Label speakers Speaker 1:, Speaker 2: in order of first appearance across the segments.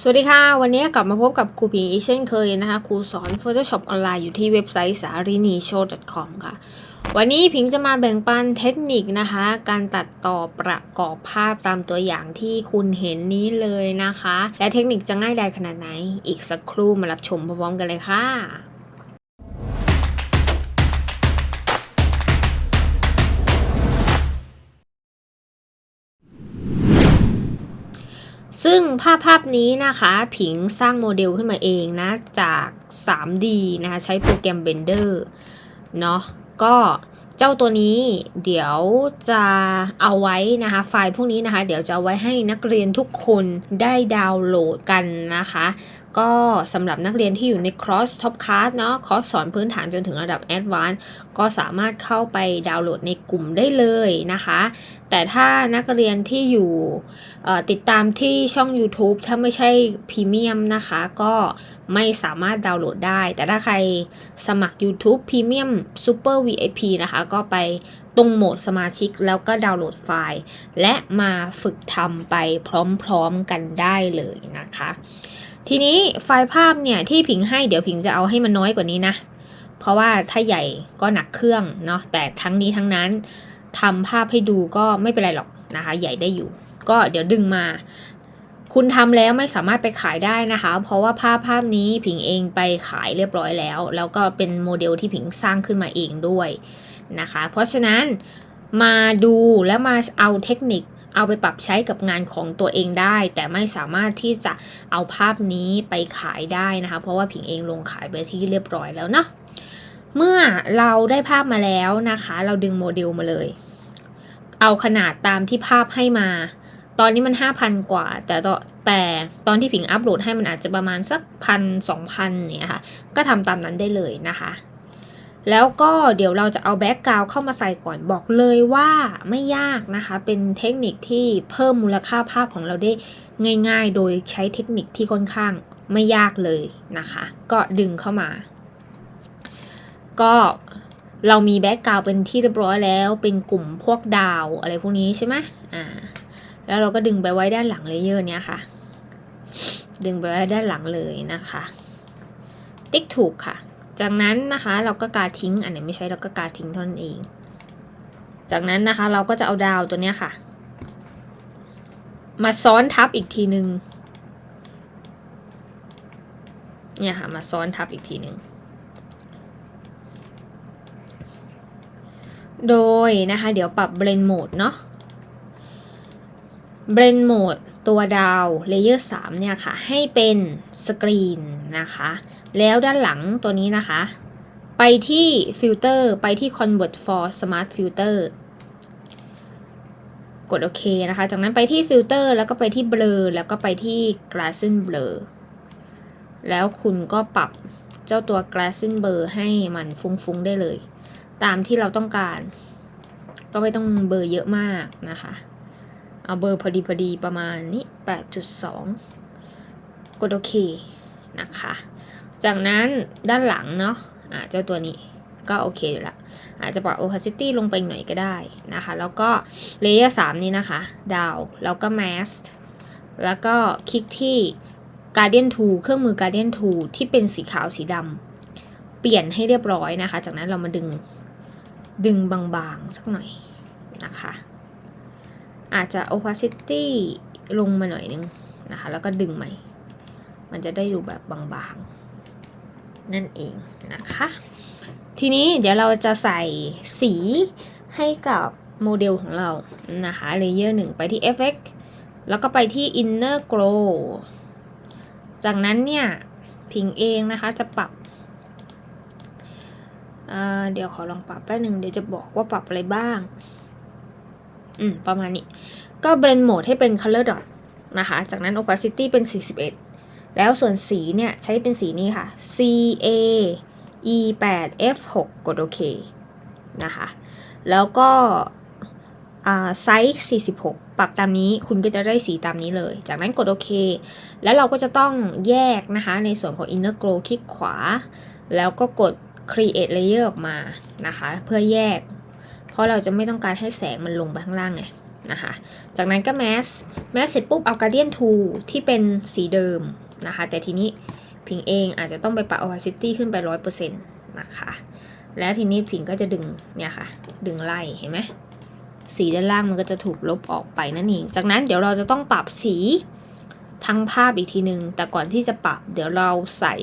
Speaker 1: สวัสดีค่ะ วันนี้กลับมาพบกับครูผีเช่นเคยนะคะครูสอน Photoshop ออนไลน์อยู่ที่เว็บไซต์สารินีโช .com ค่ะ วันนี้พิงจะมาแบ่งปันเทคนิคนะคะ การตัดต่อประกอบภาพตามตัวอย่างที่คุณเห็นนี้เลยนะคะ และเทคนิคจะง่ายดายขนาดไหน อีกสักครู่มารับชมพร้อมกันเลยค่ะ ซึ่งภาพภาพนี้นะคะผิงสร้างโมเดลขึ้นมาเองนะ จาก 3D นะคะใช้โปรแกรม Blender เนาะก็เจ้าตัวนี้เดี๋ยวจะเอาไว้นะคะไฟล์พวกนี้นะคะ เดี๋ยวจะเอาไว้ให้นักเรียนทุกคนได้ดาวน์โหลดกันนะคะ ก็สำหรับนักเรียนที่อยู่ใน cross top class เนาะคอร์สสอนพื้นฐานจนถึงระดับ advanced ก็สามารถเข้าไปดาวน์โหลดในกลุ่มได้เลยนะคะ แต่ถ้านักเรียนที่อยู่ ติดตามที่ช่อง YouTube ถ้าไม่ใช่พรีเมียมนะคะ ก็ไม่สามารถดาวน์โหลดได้ แต่ถ้าใครสมัคร YouTube Premium Super VIP นะคะ ก็ไปตรงโหมดสมาชิกแล้วก็ดาวน์โหลดไฟล์ และมาฝึกทำไปพร้อมๆกันได้เลยนะคะ ทีนี้ไฟล์ภาพเนี่ยที่ผิงให้เดี๋ยวผิงจะเอาให้มันน้อยกว่านี้นะ เพราะว่าถ้าใหญ่ก็หนักเครื่องเนาะแต่ทั้งนี้ทั้งนั้นทำภาพให้ดูก็ไม่เป็นไรหรอกนะคะ ใหญ่ได้อยู่ ก็เดี๋ยวดึงมา คุณทำแล้วไม่สามารถไปขายได้นะคะ เพราะว่าภาพภาพนี้ผิงเองไปขายเรียบร้อยแล้ว แล้วก็เป็นโมเดลที่ผิงสร้างขึ้นมาเองด้วยนะคะ เพราะฉะนั้นมาดูและมาเอาเทคนิคเอาไปปรับใช้กับงานของตัวเองได้ แต่ไม่สามารถที่จะเอาภาพนี้ไปขายได้นะคะ เพราะว่าผิงเองลงขายไปที่เรียบร้อยแล้วเนาะเมื่อเราได้ภาพมาแล้วนะคะ เราดึงโมเดลมาเลย เอาขนาดตามที่ภาพให้มา ตอนนี้มัน 5,000 กว่า แต่ตอนแต่ตอนที่ผิงอัปโหลดให้มันอาจจะประมาณสักพันสองพันเนี่ยค่ะ ก็ทำตามนั้นได้เลยนะคะ แล้วก็เดี๋ยวเราจะเอาแบ็กกราวเข้ามาใส่ก่อนบอกเลยว่าไม่ยากนะคะ เป็นเทคนิคที่เพิ่มมูลค่าภาพของเราได้ง่าย ๆ โดยใช้เทคนิคที่ค่อนข้างไม่ยากเลยนะคะ ก็ดึงเข้ามา ก็เรามีแบ็กกราวเป็นที่เรียบร้อยแล้ว เป็นกลุ่มพวกดาวอะไรพวกนี้ใช่ไหมอ่า แล้วเราก็ดึงไปไว้ด้านหลังเลเยอร์เนี้ยค่ะ ดึงไปไว้ด้านหลังเลยนะคะ ติ๊กถูกค่ะ จากนั้นนะคะเราก็กาทิ้ง อันไหนไม่ใช่เราก็กาทิ้งเท่านั้นเอง จากนั้นนะคะเราก็จะเอาดาวตัวเนี้ยค่ะ มาซ้อนทับอีกทีหนึ่งเนี่ยค่ะมาซ้อนทับอีกทีหนึ่งโดยนะคะ เดี๋ยวปรับ blend mode เนาะ blend mode ตัวดาวเลเยอร์3เนี่ยค่ะ ให้เป็นสกรีนนะคะ แล้วด้านหลังตัวนี้นะคะ ไปที่ฟิลเตอร์ไปที่ convert for smart filter กดโอเคนะคะ จากนั้นไปที่ฟิลเตอร์แล้วก็ไปที่ blur แล้วก็ไปที่ gradient blur แล้วคุณก็ปรับเจ้าตัว gradient blur ให้มันฟุ้งๆได้เลย ตามที่เราต้องการ ก็ไม่ต้องเบอร์เยอะมากนะคะ เอาเบอร์พอดีพอดีประมาณนี้ 8.2 กดโอเคนะคะ จากนั้นด้านหลังเนาะอ่าเจ้าตัวนี้ก็โอเคอยู่ละอาจจะปรับ opacity ลงไปหน่อยก็ได้นะคะ แล้วก็ layer 3นี้นะคะ ดาว แล้วก็ mask แล้วก็คลิกที่ guardian tool เครื่องมือ guardian tool ที่เป็นสีขาวสีดำเปลี่ยนให้เรียบร้อยนะคะ จากนั้นเรามาดึงดึงบางๆ สักหน่อยนะคะ อาจจะ opacity ลงมาหน่อยนึงนะคะ แล้วก็ดึงใหม่ มันจะได้ดูแบบบางๆ นั่นเองนะคะ ทีนี้เดี๋ยวเราจะใส่สีให้กับโมเดลของเรานะคะเลเยอร์หนึ่งไปที่ Effect แล้วก็ไปที่ Inner Glow จากนั้นเนี่ยพิงเองนะคะจะปรับเเดี๋ยวขอลองปรับแป๊บหนึ่งเดี๋ยวจะบอกว่าปรับอะไรบ้าง อืม ประมาณนี้ ก็ blend mode ให้เป็น color dot นะคะ จากนั้น opacity เป็น 41 แล้วส่วนสีเนี่ย ใช้เป็นสีนี้ค่ะ C A E 8 F 6กดโอเคนะคะ แล้วก็ไซส์ 46 ปรับตามนี้คุณก็จะได้สีตามนี้เลย จากนั้นกดโอเค แล้วเราก็จะต้องแยกนะคะ ในส่วนของ inner glow คลิกขวา แล้วก็กด create layer ออกมานะคะ เพื่อแยก ราะเราจะไม่ต้องการให้แสงมันลงไปข้างล่างไงนะคะ จากนั้นก็ mask mask เสร็จปุ๊บเอา guardian tool ที่เป็นสีเดิมนะคะ แต่ทีนี้ผิงเองอาจจะต้องไปปรับ opacity ขึ้นไป 100%นะคะ แล้วทีนี้ผิงก็จะดึงเนี่ยค่ะ ดึงไล่เห็นไหมสีด้านล่างมันก็จะถูกลบออกไปนั่นเอง จากนั้นเดี๋ยวเราจะต้องปรับสีทั้งภาพอีกทีหนึ่งแต่ก่อนที่จะปรับเดี๋ยวเราใส่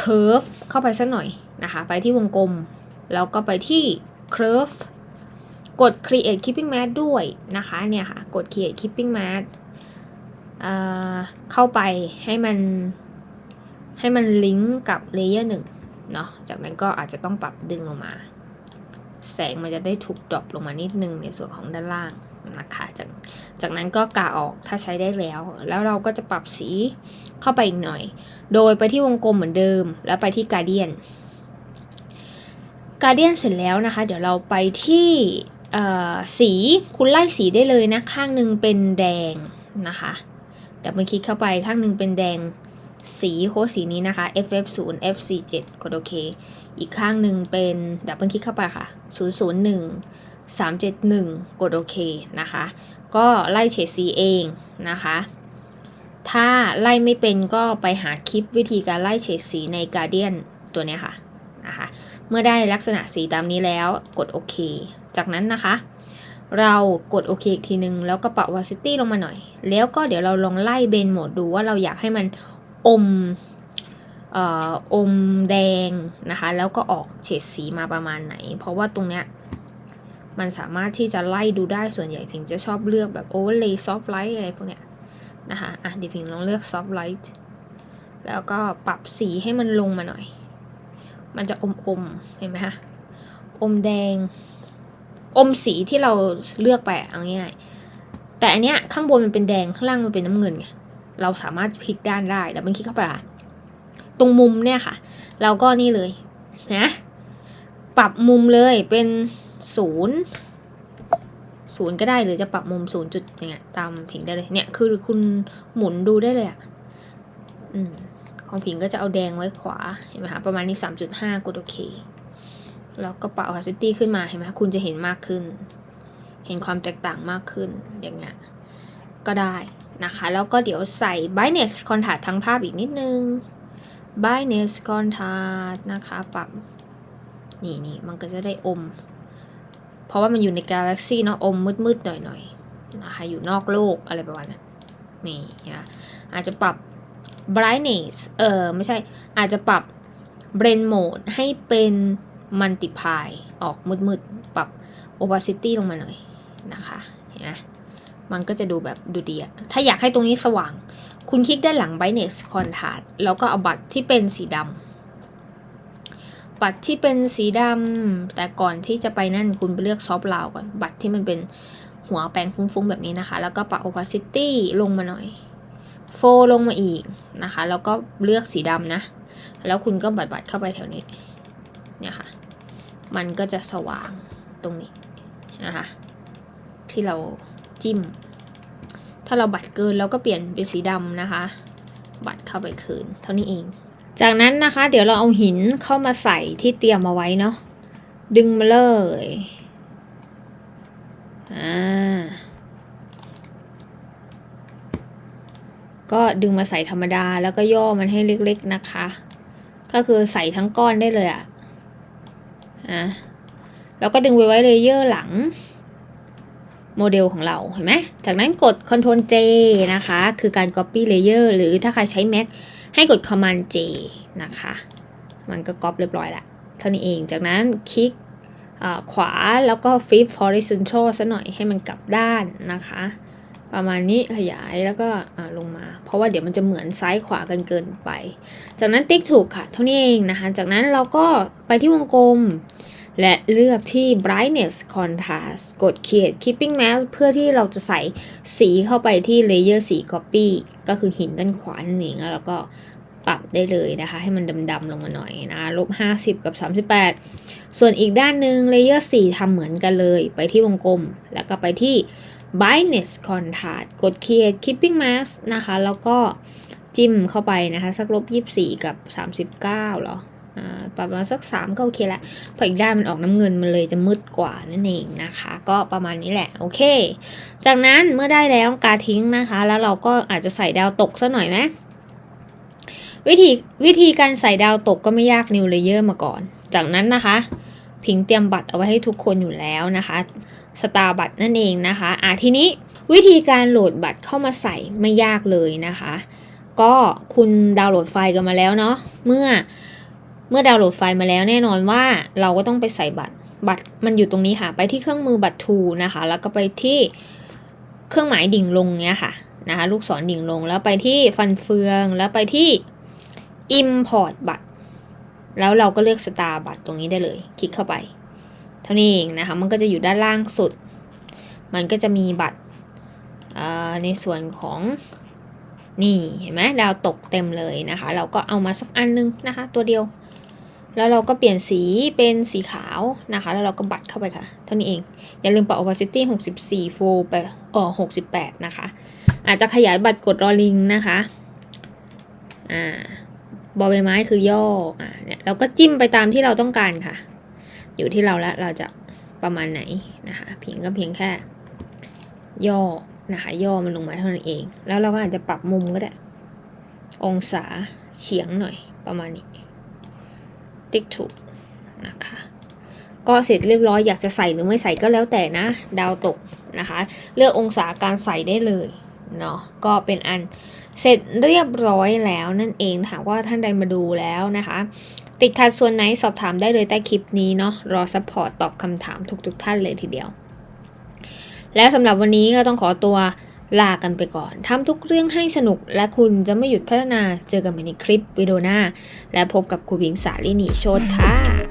Speaker 1: curve เข้าไปสักหน่อยนะคะ ไปที่วงกลม แล้วก็ไปที่ curve กด create keeping mask ด้วยนะคะเนี่ยค่ะ กด create keeping mask เเข้าไปให้มันให้มันลิงก์กับเลเยอร์หนึ่งเนาะ จากนั้นก็อาจจะต้องปรับดึงลงมา แสงมันจะได้ถูกดรอปลงมานิดนึงในส่วนของด้านล่างนะคะจากจากนั้นก็กาออกถ้าใช้ได้แล้ว แล้วเราก็จะปรับสีเข้าไปอีกหน่อย โดยไปที่วงกลมเหมือนเดิม แล้วไปที่ Guardian Guardian เการเดียนเสร็จแล้วนะคะ เดี๋ยวเราไปที่สีคุณไล่สีได้เลยนะ ข้างหนึ่งเป็นแดงนะคะเดี๋ยวมันคลิกเข้าไปข้างหนึ่งเป็นแดงสีโค้ดสีนี้นะคะ FF0 FC7 กดโอเค อีกข้างหนึ่งเป็นดับเบิลคลิกเข้าไปค่ะ 001 371 กดโอเคนะคะ ก็ไล่เฉดสีเองนะคะ ถ้าไล่ไม่เป็นก็ไปหาคลิปวิธีการไล่เฉดสีใน Guardian ตัวนี้ค่ะนะคะ เมื่อได้ลักษณะสีตามนี้แล้วกดโอเค จากนั้นนะคะ เรากดโอเคอีกทีนึง แล้วก็ปรับ opacity ลงมาหน่อย แล้วก็เดี๋ยวเราลองไล่เบนโหมดดูว่าเราอยากให้มันอมเอ่ออมแดงนะคะ แล้วก็ออกเฉดสีมาประมาณไหน เพราะว่าตรงเนี้ยมันสามารถที่จะไล่ดูได้ส่วนใหญ่พิงจะชอบเลือกแบบ overlay soft light อะไรพวกเนี้ยนะคะ อะเดี๋ยวพิงลองเลือก soft light แล้วก็ปรับสีให้มันลงมาหน่อย มันจะอมอมเห็นไหมคะอมแดง อมสีที่เราเลือกไปเอาง่ายๆแต่อันเนี้ยข้างบนมันเป็นแดงข้างล่างมันเป็นน้ำเงินไงเราสามารถพลิกด้านได้แล้วมันคลิกเข้าไปตรงมุมเนี่ยค่ะ เราก็นี่เลยนะปรับมุมเลยเป็นศูนย์ศูนย์ก็ได้หรือจะปรับมุมศูนย์จุดอย่างเงี้ยตามผิงได้เลยเนี่ยคือคุณหมุนดูได้เลยอะอืม ของผิงก็จะเอาแดงไว้ขวา เห็นไหมคะประมาณนี้สามจุดห้ากดโอเค แล้วก็ปรับ opacity ขึ้นมา เห็นไหมคุณจะเห็นมากขึ้น เห็นความแตกต่างมากขึ้น อย่างเงี้ย ก็ได้นะคะ แล้วก็เดี๋ยวใส่ brightness contrast ทั้งภาพอีกนิดนึง brightness contrast นะคะ ปรับ นี่นี่มันก็จะได้อม เพราะว่ามันอยู่ใน galaxy เนาะ อมมืดๆหน่อยๆนะคะ อยู่นอกโลกอะไรประมาณนั้นนี่นะอาจจะปรับ brightness เออไม่ใช่อาจจะปรับ blend mode ให้เป็น multiply ออกมืดๆ ปรับ opacity ลงมาหน่อยนะคะเห็นไหมมันก็จะดูแบบดูดีอะถ้าอยากให้ตรงนี้สว่าง คุณคลิกด้านหลัง brightness contrast แล้วก็เอาบัตรที่เป็นสีดำบัตรที่เป็นสีดำแต่ก่อนที่จะไปนั่นคุณไปเลือก soft round ก่อน บัตรที่มันเป็นหัวแปรงฟุ้งๆ แบบนี้นะคะ แล้วก็ปรับ opacity ลงมาหน่อย โฟลงมาอีก นะคะ แล้วก็เลือกสีดำนะ แล้วคุณก็บัดบัดเข้าไปแถวนี้ เนี่ยค่ะ มันก็จะสว่างตรงนี้นะคะ ที่เราจิ้ม ถ้าเราบัดเกินเราก็เปลี่ยนเป็นสีดำนะคะ บัดเข้าไปคืน เท่านี้เอง จากนั้นนะคะ เดี๋ยวเราเอาหินเข้ามาใส่ที่เตรียมเอาไว้เนาะ ดึงมาเลย อ่า ก็ดึงมาใส่ธรรมดาแล้วก็ย่อมันให้เล็กๆนะคะ ก็คือใส่ทั้งก้อนได้เลยอะ่ะแล้วก็ดึงไว้ไว้เลเยอร์หลังโมเดลของเราเห็นไหมจากนั้นกด Ctrl J นะคะ คือการ Copy Layer หรือถ้าใครใช้ Mac ให้กด Command J นะคะ มันก็ก๊อปเรียบร้อยละเท่านี้เอง จากนั้นคลิกขวาแล้วก็ Flip Horizontal ซะหน่อยให้มันกลับด้านนะคะ ประมาณนี้ขยายแล้วก็ลงมา เพราะว่าเดี๋ยวมันจะเหมือนซ้ายขวากันเกินไป จากนั้นติ๊กถูกค่ะ เท่านี้เองนะคะ จากนั้นเราก็ไปที่วงกลม และเลือกที่ brightness contrast กด create keeping mask เพื่อที่เราจะใส่สีเข้าไปที่ layer สี copy ก็คือหินด้านขวานั่นเองแล้วเราก็ปรับได้เลยนะคะ ให้มันดำๆลงมาหน่อยนะลบ 50 กับ 38 ส่วนอีกด้านหนึ่ง layer 4ทำเหมือนกันเลย ไปที่วงกลม แล้วก็ไปที่ brightness contrast กด create keeping mask นะคะ แล้วก็จิ้มเข้าไปนะคะ สักลบ24 กับ 39เหรอปรับมาณสักสามก็โอเคละพออีกด้านมันออกน้ำเงินมันเลยจะมืดกว่านั่นเองนะคะ ก็ประมาณนี้แหละ โอเค จากนั้นเมื่อได้แล้วกาทิ้งนะคะ แล้วเราก็อาจจะใส่ดาวตกซะหน่อยไหมวิธีวิธีการใส่ดาวตกก็ไม่ยากนิวเลเยอร์มาก่อน จากนั้นนะคะ พิงเตรียมบัตรเอาไว้ให้ทุกคนอยู่แล้วนะคะสตาร์บัตรนั่นเองนะคะอะทีนี้วิธีการโหลดบัตรเข้ามาใส่ไม่ยากเลยนะคะ ก็คุณดาวน์โหลดไฟล์กันมาแล้วเนาะเมื่อเมื่อดาวน์โหลดไฟล์มาแล้วแน่นอนว่าเราก็ต้องไปใส่บัตรบัตรมันอยู่ตรงนี้ค่ะ ไปที่เครื่องมือบัตรทูนะคะ แล้วก็ไปที่เครื่องหมายดิ่งลงเนี้ยค่ะนะคะลูกศรดิ่งลงแล้วไปที่ฟันเฟืองแล้วไปที่ import บัตร แล้วเราก็เลือกสตาร์บัตรตรงนี้ได้เลย คลิกเข้าไป เท่านี้เองนะคะ มันก็จะอยู่ด้านล่างสุด มันก็จะมีบัตรในส่วนของนี่เห็นไหมดาวตกเต็มเลยนะคะ เราก็เอามาสักอันนึงนะคะ ตัวเดียว แล้วเราก็เปลี่ยนสีเป็นสีขาวนะคะ แล้วเราก็บัตรเข้าไปค่ะ เท่านี้เอง อย่าลืมปรับ opacity 64 full ไปเออ68 นะคะ อาจจะขยายบัตรกดรอลิงนะคะ อ่า บอใบไม้คือย่ออ่าเนี่ยเราก็จิ้มไปตามที่เราต้องการค่ะ อยู่ที่เราล้วเราจะประมาณไหนนะคะเพียงก็เพียงแค่ ย่อนะคะย่อมันลงมาเท่านั้นเอง แล้วเราก็อาจจะปรับมุมก็ได้ องศาเฉียงหน่อยประมาณนี้ ติ๊กถูกนะคะก็เสร็จเรียบร้อยอยากจะใส่หรือไม่ใส่ก็แล้วแต่นะ ดาวตกนะคะ เลือกองศาการใส่ได้เลยเนาะก็เป็นอัน เสร็จเรียบร้อยแล้วนั่นเองหากว่าท่านใดมาดูแล้วนะคะ ติดขัดส่วนไหนสอบถามได้เลยใต้คลิปนี้เนาะรอซัพพอร์ตตอบคำถามทุกๆทท่านเลยทีเดียว และสำหรับวันนี้ก็ต้องขอตัวลากันไปก่อนทำทุกเรื่องให้สนุกและคุณจะไม่หยุดพัฒนาเจอกันใหม่ในคลิปวิดีโอหน้า และพบกับครูบิงสาลินีโชตค่ะ